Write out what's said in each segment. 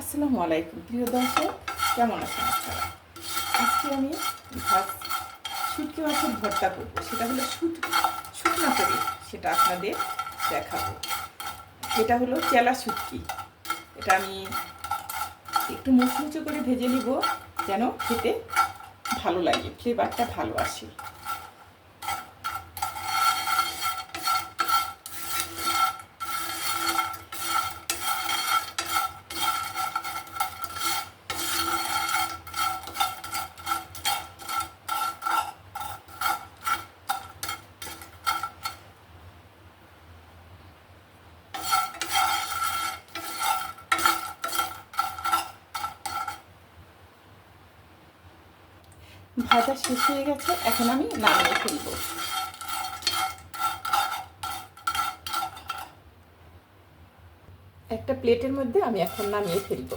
আসসালামু আলাইকুম। প্রিয় দর্শক, কেমন আছেন আপনারা? আজকে আমি ভাত, শুটকি মাছের ভর্তা করব। সেটা হলো শুট, শুকনা করে, সেটা আপনাদের দেখাবো। এটা হলো চেলা শুটকি। এটা আমি একটু মুচমুচো করে ভেজে নিব, যেন খেতে ভালো লাগে, ফ্লেভারটা ভালো আসে। ভাজা শেষ হয়ে গেছে, এখন আমি নামিয়ে ফেলব। একটা প্লেটের মধ্যে আমি এখন নামিয়ে ফেলব।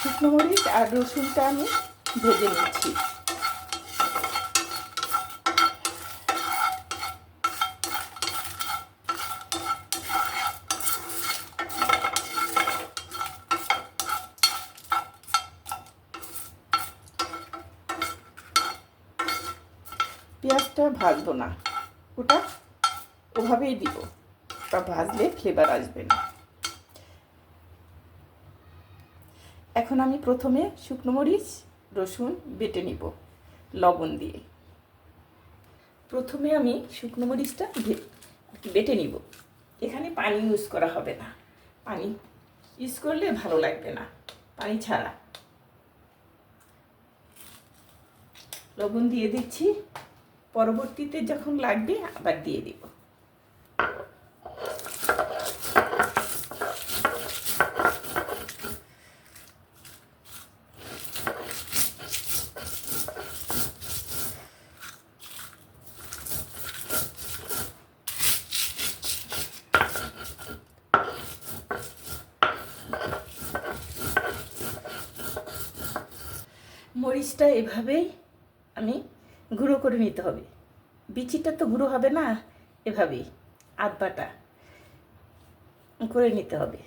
শুকনো মরিচ আর রসুনটা আমি ভেজে নিচ্ছি। পেঁয়াজটা ভাজবো না। ওটা ওভাবেই দিব। ওটা ভাজলে ফ্লেভার আসবে না। এখন আমি প্রথমে শুকনো মরিচ, রসুন বেটে নিব লবণ দিয়ে। প্রথমে আমি শুকনো মরিচটা বেটে নিব। এখানে পানি ইউজ করা হবে না। পানি ইউজ করলে ভালো লাগবে না। পানি ছাড়া। লবণ দিয়ে দিচ্ছি। পরবর্তীতে যখন লাগবে আবার দিয়ে দিব। মরিচটা এভাবেই আমি গুঁড়ো করে নিতে হবে। বিচিটা তো গুঁড়ো হবে না, এভাবেই আধ বাটা করে নিতে হবে।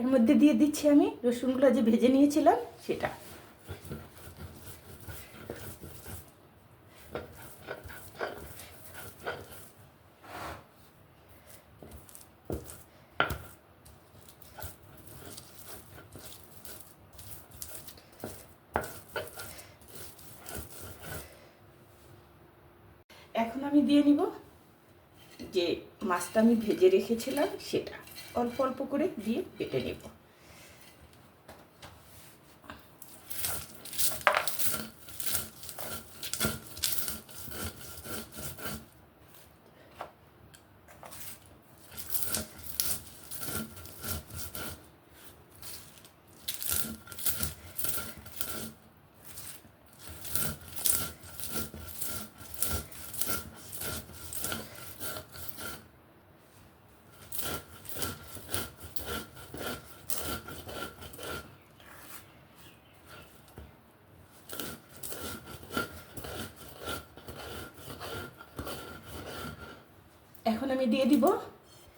এর মধ্যে দিয়ে দিচ্ছি আমি রসুনগুলো যে ভেজে নিয়েছিলাম, সেটা। এখন আমি দিয়ে নিব যে মাছটা আমি ভেজে রেখেছিলাম, সেটা অল্প অল্প করে দিয়ে কেটে নেব। এখন আমি দিয়ে দিব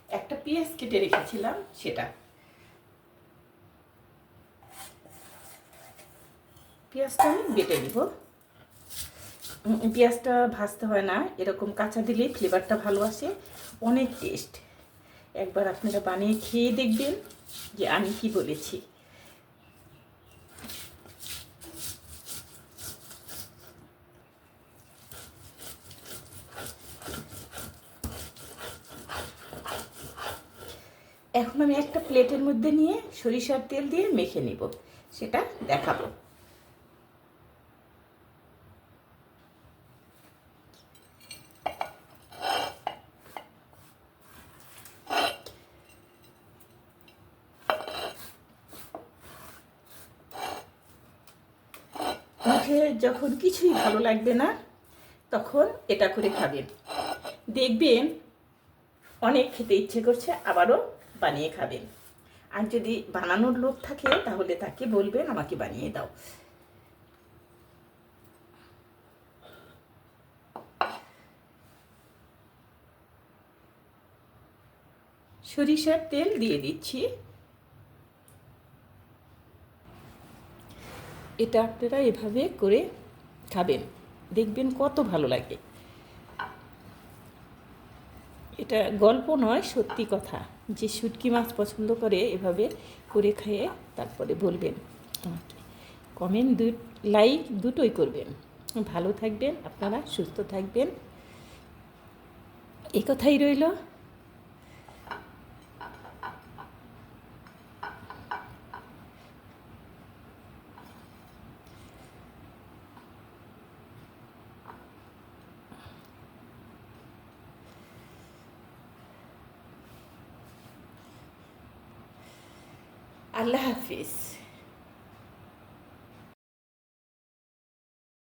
একটা পেঁয়াজ কেটে রেখেছিলাম সেটা। পেঁয়াজটা আমি বেটে উম, পেঁয়াজটা ভাজতে হয় না এরকম কাঁচা দিলেই ফ্লেভারটা ভালো আসে অনেক টেস্ট। একবার আপনারা বানিয়ে খেয়ে দেখবেন যে আমি কি বলেছি। এখন আমি একটা প্লেটের মধ্যে নিয়ে সরিষার তেল দিয়ে মেখে নিব। সেটা দেখাবো। মুখে যখন কিছুই ভালো লাগবে না, তখন এটা করে খাবেন। দেখবেন অনেক খেতে ইচ্ছে করছে, আবারও বানিয়ে খাবেন আর যদি বানানোর লোক থাকে, তাহলে তাকে বলবেন, আমাকে বানিয়ে দাও। সরিষার তেল দিয়ে দিচ্ছি। এটা আপনারা এভাবে করে খাবেন। দেখবেন কত ভালো লাগে। এটা গল্প নয়, সত্যি কথা। যে শুটকি মাছ পছন্দ করে এভাবে করে খেয়ে তারপরে বলবেন আমাকে। কমেন্ট দু, লাইক দুটোই করবেন। ভালো থাকবেন আপনারা, সুস্থ থাকবেন। এই কথাই রইল। আল্লাহ হাফিজ